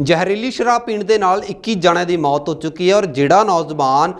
ਜ਼ਹਿਰੀਲੀ ਸ਼ਰਾਬ ਪੀਣ ਦੇ ਨਾਲ 21 ਜਣਿਆਂ ਦੀ ਮੌਤ ਹੋ ਚੁੱਕੀ ਹੈ ਔਰ ਜਿਹੜਾ ਨੌਜਵਾਨ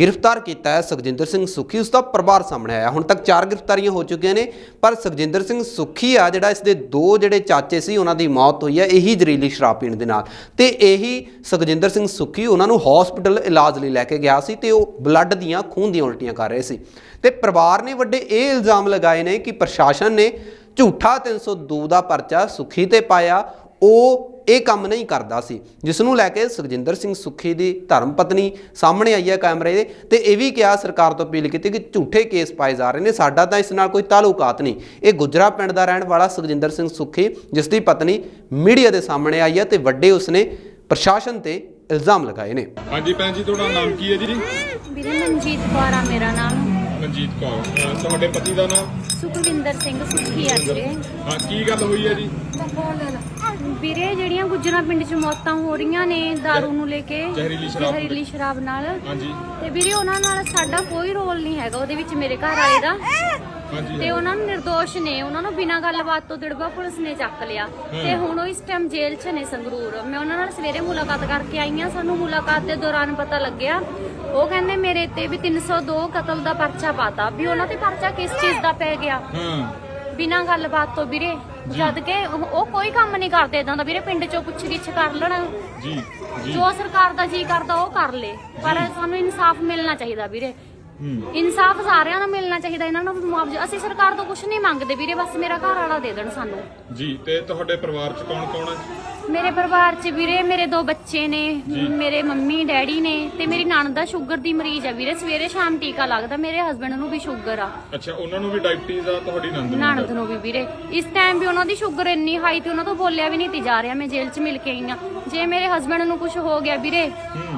ਗ੍ਰਿਫਤਾਰ ਕੀਤਾ ਹੈ, ਸੁਖਜਿੰਦਰ ਸਿੰਘ ਸੁਖੀ, ਉਸ ਦਾ ਪਰਿਵਾਰ ਸਾਹਮਣੇ ਆਇਆ। ਹੁਣ ਤੱਕ ਚਾਰ ਗ੍ਰਿਫਤਾਰੀਆਂ ਹੋ ਚੁੱਕੀਆਂ ਨੇ, ਪਰ ਸੁਖਜਿੰਦਰ ਸਿੰਘ ਸੁਖੀ ਆ, ਜਿਹੜਾ ਇਸ ਦੇ ਦੋ ਜਿਹੜੇ ਚਾਚੇ ਸੀ, ਉਹਨਾਂ ਦੀ ਮੌਤ ਹੋਈ ਹੈ, ਇਹੀ ਜ਼ਹਿਰੀਲੀ ਸ਼ਰਾਬ ਪੀਣ ਦੇ ਨਾਲ। ਤੇ ਇਹੀ ਸੁਖਜਿੰਦਰ ਸਿੰਘ ਸੁਖੀ ਉਹਨਾਂ ਨੂੰ ਹਸਪੀਟਲ ਇਲਾਜ ਲਈ ਲੈ ਕੇ ਗਿਆ ਸੀ ਤੇ ਉਹ ਬਲੱਡ ਦੀਆਂ ਖੂਨ ਦੀਆਂ ਉਲਟੀਆਂ ਕਰ ਰਹੇ ਸੀ। ਤੇ ਪਰਿਵਾਰ ਨੇ ਵੱਡੇ ਇਹ ਇਲਜ਼ਾਮ ਲਗਾਏ ਨੇ ਕਿ ਪ੍ਰਸ਼ਾਸਨ ਨੇ ਝੂਠਾ 302 ਦਾ ਪਰਚਾ ਸੁਖੀ ਤੇ ਪਾਇਆ ਉਹ ਇਹ ਕੰਮ ਨਹੀਂ ਕਰਦਾ ਸੀ। ਜਿਸ ਨੂੰ ਲੈ ਕੇ ਸੁਖਜਿੰਦਰ ਸਿੰਘ ਸੁਖੀ ਦੀ ਧਰਮ ਪਤਨੀ ਸਾਹਮਣੇ ਆਈ ਹੈ ਕੈਮਰੇ ਦੇ ਤੇ ਇਹ ਵੀ ਕਿਹਾ ਸਰਕਾਰ ਤੋਂ ਅਪੀਲ ਕੀਤੀ ਕਿ ਝੂਠੇ ਕੇਸ ਪਾਏ ਜਾ ਰਹੇ ਨੇ ਸਾਡਾ ਤਾਂ ਇਸ ਨਾਲ ਕੋਈ ਤਾਲੁਕਾਤ ਨਹੀਂ। ਇਹ ਗੁਜਰਾ ਪਿੰਡ ਦਾ ਰਹਿਣ ਵਾਲਾ ਸੁਖਜਿੰਦਰ ਸਿੰਘ ਸੁਖੀ ਜਿਸ ਦੀ ਪਤਨੀ ਮੀਡੀਆ ਦੇ ਸਾਹਮਣੇ ਆਈ ਹੈ ਤੇ ਵੱਡੇ ਉਸਨੇ ਪ੍ਰਸ਼ਾਸਨ ਤੇ ਇਲਜ਼ਾਮ ਲਗਾਏ ਨੇ। ਹਾਂਜੀ ਭੈਣ ਜੀ ਤੁਹਾਡਾ ਨਾਮ ਕੀ ਹੈ ਜੀ? ਵੀਰੇ ਮਨਜੀਤ ਕੌਰ ਆ ਮੇਰਾ ਨਾਮ। ਮਨਜੀਤ ਕੌਰ। ਅਹ ਤੁਹਾਡੇ ਪਤੀ ਦਾ ਨਾਮ? ਸੁਖਵਿੰਦਰ ਸਿੰਘ ਸੁਖੀ ਆ ਵੀਰੇ। ਹਾਂ ਕੀ ਗੱਲ ਹੋਈ ਹੈ ਜੀ? ਵੀਰੇ ਜਿਹੜੀਆਂ ਗੁੱਜਰਾਂ ਪਿੰਡ 'ਚ ਮੌਤਾਂ ਹੋ ਰਹੀਆਂ ਨੇ दारू ਨੂੰ ਲੈ ਕੇ ਜ਼ਹਿਰੀਲੀ ਸ਼ਰਾਬ ਨੂੰ ਲੈ ਜ਼ਹਿਰੀਲੀ ਸ਼ਰਾਬ ਨਾਲ। ਹਾਂਜੀ। ਤੇ ਵੀਰੇ ਉਹਨਾਂ ਨਾਲ ਸਾਡਾ ਕੋਈ ਰੋਲ ਨਹੀਂ ਹੈਗਾ ਉਹਦੇ ਵਿੱਚ ਮੇਰੇ ਘਰ ਵਾਲੇ ਦਾ। ਹਾਂਜੀ ਤੇ ਉਹਨਾਂ ਨੂੰ ਨਿਰਦੋਸ਼ ਨੇ ਉਹਨਾਂ ਨੂੰ ਬਿਨਾਂ ਗੱਲਬਾਤ ਤੋਂ ਦਿੜਬਾ ਪੁਲਿਸ ਨੇ ਚੱਕ ਲਿਆ। ਤੇ ਹੁਣ ਉਹ ਇਸ ਟਾਈਮ ਜੇਲ੍ਹ 'ਚ ਨੇ ਸੰਗਰੂਰ। ਮੈਂ ਉਹਨਾਂ ਨਾਲ ਸਵੇਰੇ ਮੁਲਾਕਾਤ ਕਰਕੇ ਆਈ ਹਾਂ ਸਾਨੂੰ ਮੁਲਾਕਾਤ ਦੇ ਦੌਰਾਨ ਪਤਾ ਲੱਗਿਆ ਉਹ ਕਹਿੰਦੇ ਮੇਰੇ ਤੇ ਵੀ 302 ਕਤਲ ਦਾ ਪਰਚਾ ਪਾਤਾ। ਵੀ ਉਹਨਾਂ ਤੇ ਪਰਚਾ ਕਿਸ ਚੀਜ਼ ਦਾ ਪੈ ਗਿਆ? ਹਾਂ। ਬਿਨਾਂ ਗੱਲਬਾਤ ਤੋਂ ਵੀਰੇ ਜਦ ਕਿ ਉਹ ਉਹ ਕੋਈ ਕੰਮ ਨਹੀਂ ਕਰਦੇ ਇਦਾਂ ਦਾ ਵੀਰੇ ਪਿੰਡ ਚੋਂ ਪੁੱਛ ਗਿੱਛ ਕਰ ਲੈਣ। ਜੀ ਜੀ। ਜੋ ਸਰਕਾਰ ਦਾ ਜੀ ਕਰਦਾ ਉਹ ਕਰ ਲੇ। ਪਰ ਸਾਨੂੰ ਇਨਸਾਫ ਮਿਲਣਾ ਚਾਹੀਦਾ ਵੀਰੇ। ਹੂੰ। ਇਨਸਾਫ ਸਾਰਿਆਂ ਨੂੰ ਮਿਲਣਾ ਚਾਹੀਦਾ ਇਹਨਾਂ ਨੂੰ ਮੁਆਵਜ਼ਾ। ਅਸੀਂ ਸਰਕਾਰ ਤੋਂ ਕੁਝ ਨਹੀਂ ਮੰਗਦੇ ਵੀਰੇ ਬਸ ਮੇਰਾ ਘਰ ਵਾਲਾ ਦੇ ਦੇਣ ਸਾਨੂੰ। ਜੀ ਤੇ ਤੁਹਾਡੇ ਪਰਿਵਾਰ ਚ ਕੌਣ ਕੌਣ ਹੈ? ਮੇਰੇ ਪਰਿਵਾਰ 'ਚ ਵੀਰੇ ਮੇਰੇ ਦੋ ਬੱਚੇ ਨੇ ਮੇਰੇ ਮੰਮੀ ਡੈਡੀ ਨੇ ਤੇ ਮੇਰੀ ਨਣਦ ਦਾ ਸ਼ੂਗਰ ਦੀ ਮਰੀਜ਼ ਆ ਵੀਰੇ ਸਵੇਰੇ ਸ਼ਾਮ ਟੀਕਾ ਲੱਗਦਾ ਮੇਰੇ ਹਸਬੰਡ ਨੂੰ ਵੀ ਸ਼ੂਗਰ ਆ। ਅੱਛਾ ਉਹਨਾਂ ਨੂੰ ਵੀ ਡਾਇਬਟੀਜ਼ ਆ ਤੁਹਾਡੀ ਨੰਦ ਨੂੰ ਨਣਦ ਨੂੰ ਵੀ ਵੀਰੇ। ਇਸ ਟਾਈਮ ਵੀ ਉਹਨਾਂ ਦੀ ਸ਼ੂਗਰ ਇੰਨੀ ਹਾਈ ਤੇ ਉਹਨਾਂ ਤੋਂ ਬੋਲਿਆ ਵੀ ਨਹੀਂ ਤੀ ਜਾ ਰਿਹਾ ਮੈਂ ਜੇਲ੍ਹ 'ਚ ਮਿਲ ਕੇ ਆਈ ਆ ਜੇ ਮੇਰੇ ਹਸਬੰਡ ਨੂੰ ਕੁਝ ਹੋ ਗਿਆ ਵੀਰੇ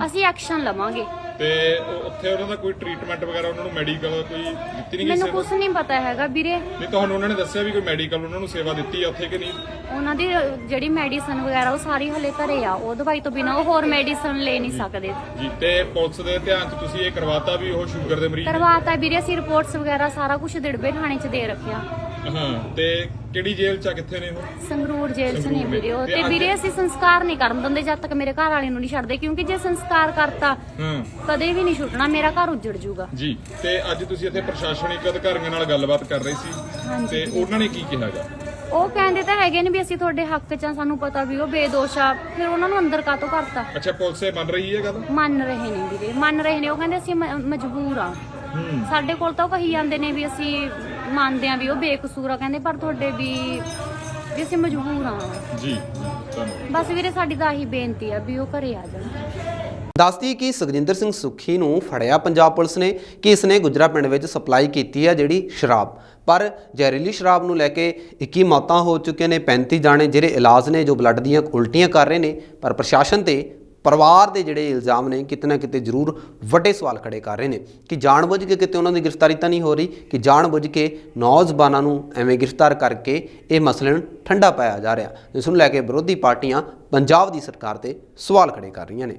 ਅਸੀਂ ਐਕਸ਼ਨ ਲਵਾਂਗੇ। ਤੇ ਉਹ- ਉੱਥੇ ਉਹਨਾਂ ਦਾ ਕੋਈ ਟ੍ਰੀਟਮੈਂਟ ਵਗੈਰਾ ਉਹਨਾਂ ਨੂੰ ਮੈਡੀਕਲ ਕੋਈ ਦਿੱਤੀ ਨਹੀਂ ਗਈ ਮੈਨੂੰ ਸੇਵਾ? ਕੁਝ ਨਹੀਂ ਪਤਾ ਹੈਗਾ ਵੀਰੇ। ਨਹੀਂ ਤੁਹਾਨੂੰ ਉਹਨਾਂ ਨੇ ਦੱਸਿਆ ਵੀ ਕੋਈ ਮੈਡੀਕਲ ਉਹਨਾਂ ਨੂੰ ਸੇਵਾ ਦਿੱਤੀ ਆ ਉੱਥੇ ਕਿ ਨਹੀਂ? ਉਹਨਾਂ ਦੀ ਜਿਹੜੀ ਮੈਡੀਸਨ ਵਗੈਰਾ ਉਹ ਸਾਰੀ ਹਲੇ ਘਰੇ ਆ। ਉਹ ਦਵਾਈ ਤੋਂ ਬਿਨਾ ਉਹ ਹੋਰ ਮੈਡੀਸਨ ਲੈ ਨਹੀਂ ਸਕਦੇ। ਜੀ ਤੇ ਪੁਲਿਸ ਦੇ ਧਿਆਨ 'ਚ ਤੁਸੀਂ ਇਹ ਕਰਵਾਤਾ ਵੀ ਉਹ ਸ਼ੂਗਰ ਦੇ ਮਰੀਜ਼ ਨੇ? ਕਰਵਾਤਾ ਵੀਰੇ ਅਸੀਂ ਰਿਪੋਰਟਸ ਵਗੈਰਾ ਸਾਰਾ ਕੁਝ ਦਿੜਬੇ ਥਾਣੇ 'ਚ ਦੇ ਰੱਖਿਆ। ਹਾਂ ਤੇ ਕਿਹੜੀ ਜੇਲ੍ਹ 'ਚ ਆ ਕਿੱਥੇ ਨੇ ਉਹ? ਸੰਗਰੂਰ ਜੇਲ੍ਹ 'ਚ ਸੰਗਰੂਰ ਵੀਰੇ ਉਹ। ਤੇ ਤੇ ਅੱਜ- ਵੀਰੇ ਅਸੀਂ ਸੰਸਕਾਰ ਨਹੀਂ ਕਰਨ ਦਿੰਦੇ ਜਦ ਤੱਕ ਮੇਰੇ ਘਰ ਵਾਲੇ ਨੂੰ ਨਹੀਂ ਛੱਡਦੇ ਕਿਉਂਕਿ ਜੇ ਸੰਸਕਾਰ ਕਰਤਾ ਹਾਂ। ਕਦੇ ਵੀ ਨਹੀਂ ਛੁੱਟਣਾ ਮੇਰਾ ਘਰ ਉੱਜੜ ਜਾਊਗਾ। ਜੀ ਤੇ ਅੱਜ ਤੁਸੀਂ ਇੱਥੇ ਪ੍ਰਸ਼ਾਸਨਿਕ ਅਧਿਕਾਰੀਆਂ ਨਾਲ ਗੱਲਬਾਤ ਕਰ ਰਹੇ ਸੀ ਹਾਂਜੀ। ਤੇ ਉਹਨਾਂ ਨੇ ਕੀ ਕਿਹਾਗਾ ਉਹ ਕਹਿੰਦੇ ਤਾਂ ਹੈਗੇ ਨੇ ਵੀ ਅਸੀਂ ਤੁਹਾਡੇ ਹੱਕ 'ਚ ਆ ਸਾਨੂੰ ਪਤਾ ਵੀ ਉਹ ਬੇਦੋਸ਼ ਆ ਫਿਰ ਉਹਨਾਂ ਨੂੰ ਅੰਦਰ ਕਾਤੋਂ ਕਰਤਾ? ਅੱਛਾ ਪੁਲਿਸ ਇਹ ਮੰਨ ਰਹੀ ਹੈ ਗੱਲ? ਮੰਨ ਰਹੇ ਨੇ ਵੀਰੇ ਮੰਨ ਰਹੇ ਨੇ ਉਹ ਕਹਿੰਦੇ ਅਸੀਂ ਮ- ਮਜਬੂਰ ਆ। ਹੂੰ। ਸਾਡੇ ਕੋਲ ਤਾਂ ਉਹ ਕਹੀ ਜਾਂਦੇ ਨੇ ਵੀ ਅਸੀਂ ਮੰਨਦੇ ਆ ਵੀ ਉਹ ਬੇਕਸੂਰ ਆ ਕਹਿੰਦੇ ਪਰ ਤੁਹਾਡੇ ਵੀ ਵੀ ਅਸੀਂ ਮਜਬੂਰ ਆ। ਜੀ ਧੰਨਵਾਦ। ਬਸ ਵੀਰੇ ਸਾਡੀ ਤਾਂ ਆਹੀ ਬੇਨਤੀ ਆ ਵੀ ਉਹ ਘਰੇ ਆ ਜਾਣ। ਦੱਸਦੀ ਕਿ ਸੁਖਜਿੰਦਰ ਸਿੰਘ ਸੁਖੀ ਨੂੰ ਫੜਿਆ ਪੰਜਾਬ ਪੁਲਿਸ ਨੇ ਕਿ ਇਸਨੇ ਗੁਜਰਾ ਪਿੰਡ ਵਿੱਚ ਸਪਲਾਈ ਕੀਤੀ ਹੈ ਜਿਹੜੀ ਸ਼ਰਾਬ। ਪਰ ਜ਼ਹਿਰੀਲੀ ਸ਼ਰਾਬ ਨੂੰ ਲੈ ਕੇ 21 ਮੌਤਾਂ ਹੋ ਚੁੱਕੀਆਂ ਨੇ 35 ਜਾਣੇ ਜਿਹੜੇ ਇਲਾਜ ਨੇ ਜੋ ਬਲੱਡ ਦੀਆਂ ਉਲਟੀਆਂ ਕਰ ਰਹੇ ਨੇ ਪਰ ਪ੍ਰਸ਼ਾਸਨ ਤੇ ਪਰਿਵਾਰ ਦੇ ਜਿਹੜੇ ਇਲਜ਼ਾਮ ਨੇ, ਕਿਤੇ ਨਾ ਕਿਤੇ ਜ਼ਰੂਰ ਵੱਡੇ ਸਵਾਲ ਖੜੇ ਕਰ ਰਹੇ ਨੇ ਕਿ ਜਾਣਬੁੱਝ ਕੇ ਕਿਤੇ ਉਹਨਾਂ ਦੀ ਗ੍ਰਿਫਤਾਰੀ ਤਾਂ ਨਹੀਂ ਹੋ ਰਹੀ, ਕਿ ਜਾਣਬੁੱਝ ਕੇ ਨੌਜਵਾਨਾਂ ਨੂੰ ਐਵੇਂ ਗ੍ਰਿਫਤਾਰ ਕਰਕੇ ਇਹ ਮਸਲੇ ਨੂੰ ਠੰਡਾ ਪਾਇਆ ਜਾ ਰਿਹਾ। ਜਿਸ ਨੂੰ ਲੈ ਕੇ ਵਿਰੋਧੀ ਪਾਰਟੀਆਂ ਪੰਜਾਬ ਦੀ ਸਰਕਾਰ ਤੇ ਸਵਾਲ ਖੜੇ ਕਰ ਰਹੀਆਂ ਨੇ।